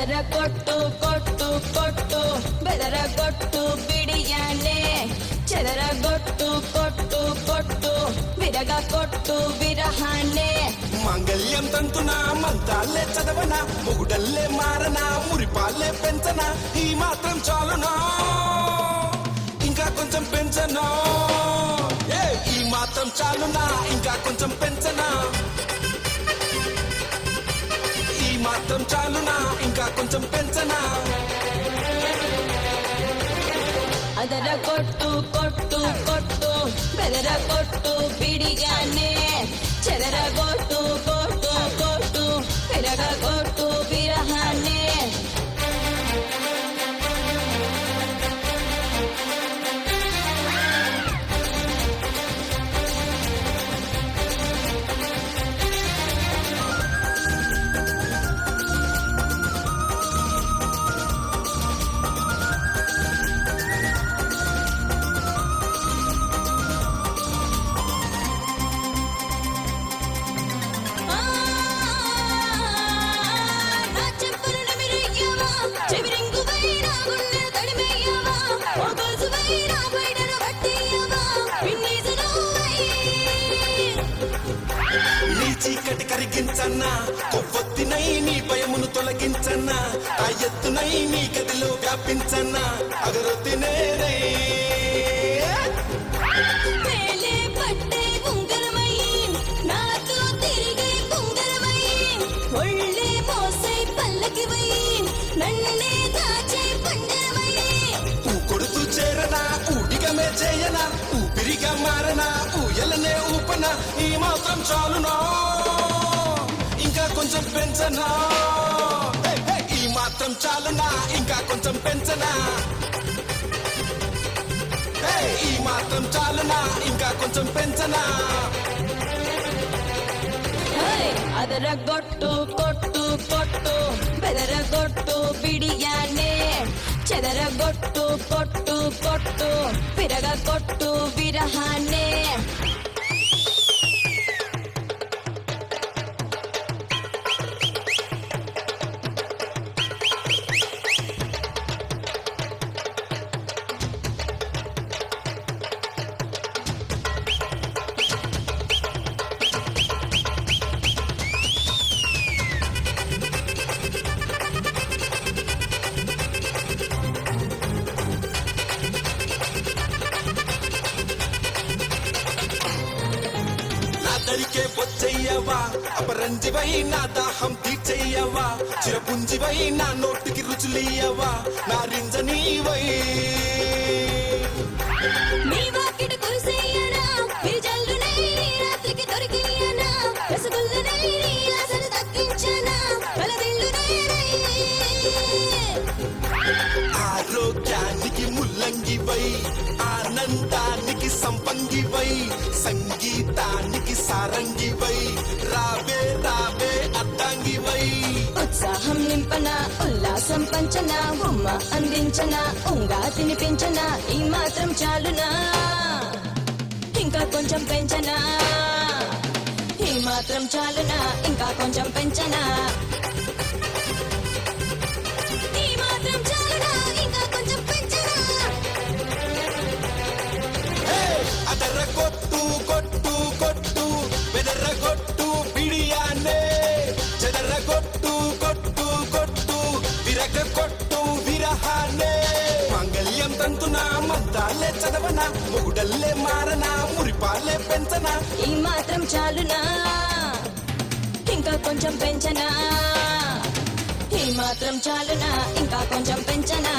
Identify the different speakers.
Speaker 1: చెదర కొట్టు కొట్టు కొట్టు బెదర కొట్టు బిడియానే. చెదర కొట్టు కొట్టు కొట్టు విరగ కొట్టు విరహానే.
Speaker 2: మాంగళ్యం తంతున మంత్రాలే చదవన మొగుడల్లే మారన మురిపాలే పెంచన ఈ మాత్రం చాలునా? ఇంకా కొంచెం పెంచనా? ఈ మాత్రం చాలునా ఇంకా కొంచెం పెంచనా? మాత్రం చాలునా? ఇంకా కొంచెం పెంచనా?
Speaker 1: అదర కొట్టు కొట్టు కొట్టు బెదర కొట్టు బిడియానే చెదర కొట్టు కొట్టు కొట్టు విరగ కొట్టు
Speaker 2: కరిగించన్నా కొవ్వొత్తినై నీ భయమును తొలగించన్నా ఆ ఎత్తునై నీ గదిలో వ్యాపించన్నా అగరొత్తి చేయనా ఊపిరిగా మారనా ఊయలనే ఊపన ఈ మాత్రం చాలునా. పెంచనా? ఈ మాత్రం చాలనా? ఇంకా కొంచెం పెంచనా? ఈ మాత్రం చాలునా? ఇంకా కొంచెం పెంచనా?
Speaker 1: అదరగొట్టు కొట్టు కొట్టు బెదరగొట్టు బిడియానే చెదరగొట్టు కొట్టు కొట్టు పిరగ కొట్టు
Speaker 2: నా దరికే వచ్చయ్యవా అపరంజివై నా దాహం తీర్చయ్యవా చిరపుంజివై నా నోటికి రుచులియవా నా రింజనీవై ఆరోగ్యానికి ముల్లంగివై ఆనందానికి సంపంగివై సంగీతానికి సారంగివై రావే రావే అద్దాంగివై.
Speaker 1: ఉత్సాహం నింపన ఉల్లాసం పంచన ఉమ్మ అందించన ఉంగా తినిపించన ఈ మాత్రం చాలునా? ఇంకా కొంచెం పెంచనా? ఈ మాత్రం చాలునా? ఇంకా కొంచెం పెంచనా?
Speaker 2: చదవనా మద్దాలే చదవనా? మొగుడల్లే మారనా? మురిపాలే పెంచనా?
Speaker 1: ఈ మాత్రం చాలునా? ఇంకా కొంచెం పెంచనా? ఈ మాత్రం చాలునా? ఇంకా కొంచెం పెంచనా?